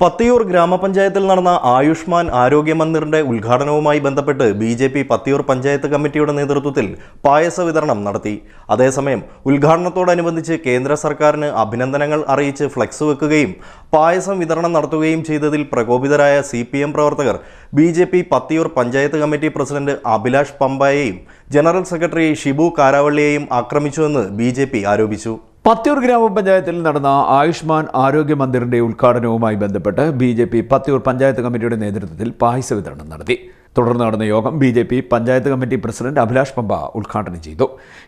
പത്തിയൂർ ഗ്രാമപഞ്ചായത്തിൽ നടന്ന ആയുഷ്മാൻ ആരോഗ്യ മന്ദിറിന്റെ ഉദ്ഘാടനവുമായി ബന്ധപ്പെട്ട് B J P Pathiyoor panchayat കമ്മിറ്റിയുടെ നേതൃത്വത്തിൽ പായസ വിതരണം നടത്തി. അതേസമയം ഉദ്ഘാടനത്തോടനുബന്ധിച്ച് കേന്ദ്ര സർക്കാരിന് അഭിനന്ദനങ്ങൾ അറിയിച്ച് ഫ്ലക്സ് വെക്കുകയും പായസം വിതരണം നടത്തുകയും ചെയ്തതിൽ പ്രകോപിതരായ സി പി എം പ്രവർത്തകർ B J P Pathiyoor panchayat committee president Abhilash പമ്പായെയും general secretary Shibu കാരാവള്ളിയെയും ആക്രമിച്ചുവെന്ന് ബി ആരോപിച്ചു. പത്തിയൂർ ഗ്രാമപഞ്ചായത്തിൽ നടന്ന ആയുഷ്മാൻ ആരോഗ്യ മന്ദിറിന്റെ ഉദ്ഘാടനവുമായി ബന്ധപ്പെട്ട് B J P Pathiyoor panchayat കമ്മിറ്റിയുടെ നേതൃത്വത്തിൽ പായസ വിതരണം നടത്തി. തുടർന്ന് നടന്ന യോഗം B J P panchayat committee president Abhilash Pampa ഉദ്ഘാടനം ചെയ്തു.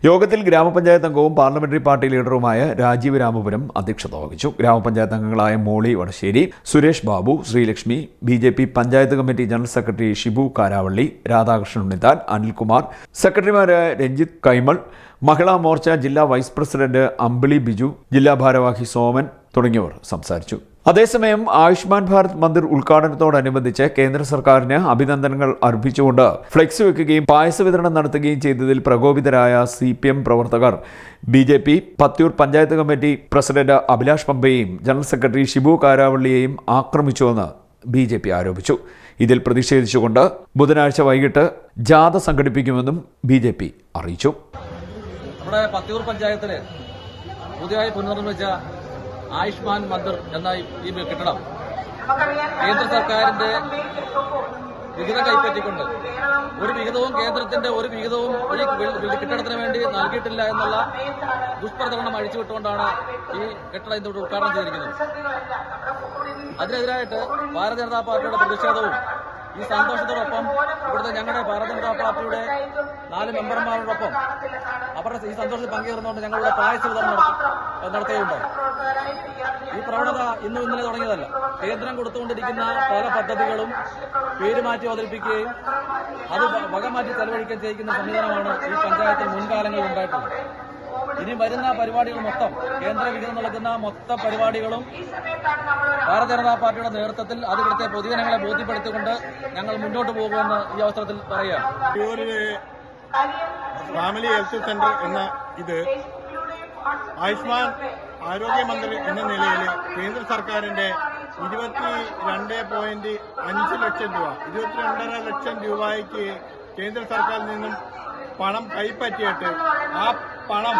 യോഗത്തിൽ ഗ്രാമപഞ്ചായത്ത് അംഗവും പാർലമെന്ററി പാർട്ടി ലീഡറുമായ രാജീവ് രാമപുരം അധ്യക്ഷത വഹിച്ചു. ഗ്രാമപഞ്ചായത്ത് അംഗങ്ങളായ Molly Vadasseri Suresh Babu Sreelakshmi B J P panchayat committee general secretary Shibu Karavally Radhakrishnan Unnithan Anilkumar സെക്രട്ടറിമാരായ രഞ്ജിത് കൈമൾ മഹിളാ മോർച്ച ജില്ലാ വൈസ് പ്രസിഡന്റ് അമ്പിളി ബിജു ജില്ലാ ഭാരവാഹി സോമൻ തുടങ്ങിയവർ സംസാരിച്ചു. അതേസമയം ആയുഷ്മാൻ ഭാരത് മന്ദിർ ഉദ്ഘാടനത്തോടനുബന്ധിച്ച് കേന്ദ്ര സർക്കാരിന് അഭിനന്ദനങ്ങൾ അർപ്പിച്ചുകൊണ്ട് ഫ്ലെക്സ് വെക്കുകയും പായസ വിതരണം നടത്തുകയും ചെയ്തതിൽ പ്രകോപിതരായ സി പി എം പ്രവർത്തകർ B J P panchayat committee president Abhilash പമ്പയെയും general secretary Shibu കാരാവള്ളിയെയും ആക്രമിച്ചുവെന്ന് ബി ജെ പി ആരോപിച്ചു. ഇതിൽ പ്രതിഷേധിച്ചുകൊണ്ട് ബുധനാഴ്ച വൈകിട്ട് ജാഥ സംഘടിപ്പിക്കുമെന്നും ബി ജെ പി അറിയിച്ചു. നമ്മുടെ പത്തിയൂർ പഞ്ചായത്തിൽ പുതിയതായി പുനർനിർമ്മിച്ച ആയുഷ്മാൻ മന്ദിർ എന്ന ഈ കെട്ടിടം കേന്ദ്ര സർക്കാരിന്റെ വിഹിതം കൈപ്പറ്റിക്കൊണ്ട് ഒരു വിഹിതവും കേന്ദ്രത്തിന്റെ ഒരു വിഹിതവും ഒരു കെട്ടിടത്തിന് വേണ്ടി നൽകിയിട്ടില്ല എന്നുള്ള ദുഷ്പ്രചരണം അഴിച്ചുവിട്ടുകൊണ്ടാണ് ഈ കെട്ടിടം ഇന്നിവിടെ ഉദ്ഘാടനം ചെയ്തിരിക്കുന്നത്. അതിനെതിരായിട്ട് ഭാരതീയ ജനതാ പാർട്ടിയുടെ പ്രതിഷേധവും ഈ സന്തോഷത്തോടൊപ്പം ഇവിടുത്തെ ഞങ്ങളുടെ ഭാരതീയ ജനതാ പാർട്ടിയുടെ നാല് മെമ്പർമാരോടൊപ്പം അവരുടെ ഈ സന്തോഷത്തിൽ പങ്കുചേർന്നുകൊണ്ട് ഞങ്ങളുടെ പായസ വിതരണം നടത്തി- നടത്തുകയുണ്ടായി ഈ പ്രവണത ഇന്നും ഇന്നലെ തുടങ്ങിയതല്ല. കേന്ദ്രം കൊടുത്തുകൊണ്ടിരിക്കുന്ന പല പദ്ധതികളും പേരുമാറ്റി അവതരിപ്പിക്കുകയും അത് വകമാറ്റി ചെലവഴിക്കാൻ ചെയ്യുന്ന സംവിധാനമാണ് ഈ പഞ്ചായത്തിൽ മുൻകാലങ്ങളിൽ ഉണ്ടായിട്ടുള്ളത്. ഇനി വരുന്ന പരിപാടികൾ മൊത്തം കേന്ദ്ര വിഹിതം നൽകുന്ന മൊത്തം പരിപാടികളും ഭാരതീയ ജനതാ പാർട്ടിയുടെ നേതൃത്വത്തിൽ അത് ഇവിടുത്തെ പൊതുജനങ്ങളെ ബോധ്യപ്പെടുത്തിക്കൊണ്ട് ഞങ്ങൾ മുന്നോട്ട് പോകുമെന്ന് ഈ അവസരത്തിൽ പറയാം ഫാമിലി ഹെൽത്ത് സെന്റർ എന്ന ഇത് ആയുഷ്മാൻ ആരോഗ്യമന്ത്രി എന്ന നിലയിൽ കേന്ദ്ര സർക്കാരിന്റെ ഇരുപത്തി രണ്ട് പോയിന്റ് അഞ്ച് ലക്ഷം രൂപ ഇരുപത്തിരണ്ടര ലക്ഷം രൂപയ്ക്ക് കേന്ദ്ര സർക്കാരിൽ നിന്നും പണം കൈപ്പറ്റിയിട്ട് ആ പണം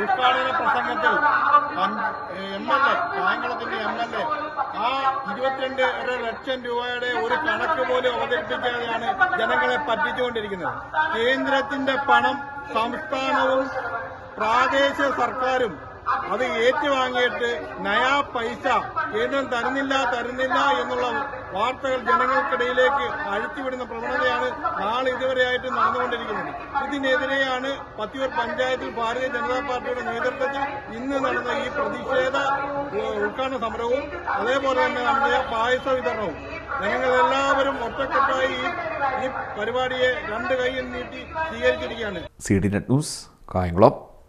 ഉദ്ഘാടന പ്രസംഗത്തിൽ എം എൽ എ കായംകുളത്തിന്റെ എം എൽ എ ആ ഇരുപത്തിരണ്ട് ലക്ഷം രൂപയുടെ ഒരു കണക്ക് പോലും അവതരിപ്പിക്കാതെയാണ് ജനങ്ങളെ പറ്റിച്ചുകൊണ്ടിരിക്കുന്നത്. കേന്ദ്രത്തിന്റെ പണം സംസ്ഥാനവും പ്രാദേശിക സർക്കാരും അത് ഏറ്റുവാങ്ങിയിട്ട് നയാ പൈസ കേന്ദ്രം തരുന്നില്ല തരുന്നില്ല എന്നുള്ള വാർത്തകൾ ജനങ്ങൾക്കിടയിലേക്ക് അഴിച്ചുവിടുന്ന പ്രവണതയാണ് നാളെ ഇതുവരെയായിട്ട് നടന്നുകൊണ്ടിരിക്കുന്നത്. ഇതിനെതിരെയാണ് പത്തിയൂർ പഞ്ചായത്തിൽ ഭാരതീയ ജനതാ പാർട്ടിയുടെ നേതൃത്വത്തിൽ ഇന്ന് നടന്ന ഈ പ്രതിഷേധ ഉദ്ഘാടന സമരവും അതേപോലെ തന്നെ നടന്ന പായസ വിതരണവും. ജനങ്ങളെല്ലാവരും ഒറ്റക്കെട്ടായി ഈ പരിപാടിയെ രണ്ട് കൈയിൽ നീട്ടി സ്വീകരിച്ചിരിക്കുകയാണ്. C D net news Kayamkulam.